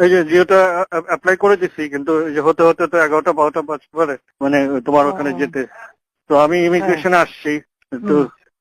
এই যে জিওটা অ্যাপ্লাই করে দিচ্ছি কিন্তু যে হতে হতে তো এগারোটা বারোটা বাজতে পারে মানে তোমার ওখানে যেতে। তো আমি ইমিগ্রেশনে আসছি তো।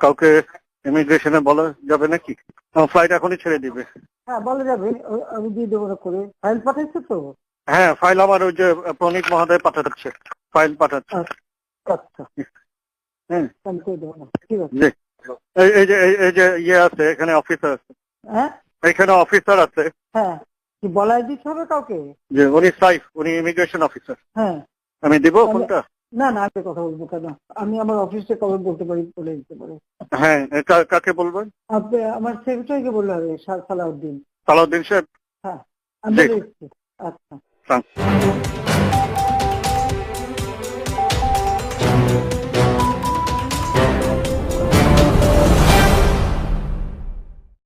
কাউকে ইমিগ্রেশনে বলা যাবে নাকি? আমার ফ্লাইট এখনই ছেড়ে দিবে। হ্যাঁ বলা যাবে আমি দিয়ে দেবো করে। ফাইল পাঠাইছো তো? হ্যাঁ ফাইল আমার ওই যে প্রণীত মহোদয় পাঠাচ্ছে ফাইল পাঠাচ্ছে। আচ্ছা হ্যাঁ। ঠিক আছে। এই এই যে এই- এই যে ইয়ে আছে এখানে অফিসার আছে। হ্যাঁ? এখানে অফিসার আছে। হ্যাঁ। কি বলাই দিতে হবে কাউকে? যে উনি সাইফ উনি ইমিগ্রেশন অফিসার হ্যাঁ। আমি দেব ফোনটা? না না আমি কথা বলব কেন? আমি আমার অফিসে কবে বলতে পারি বলে দিতে পারি। হ্যাঁ কাকে বলবেন? আপনি আমার সেক্রেটারিকে বললে হবে সালাউদ্দিন। সালাউদ্দিন সাহেব? হ্যাঁ আমি আচ্ছা।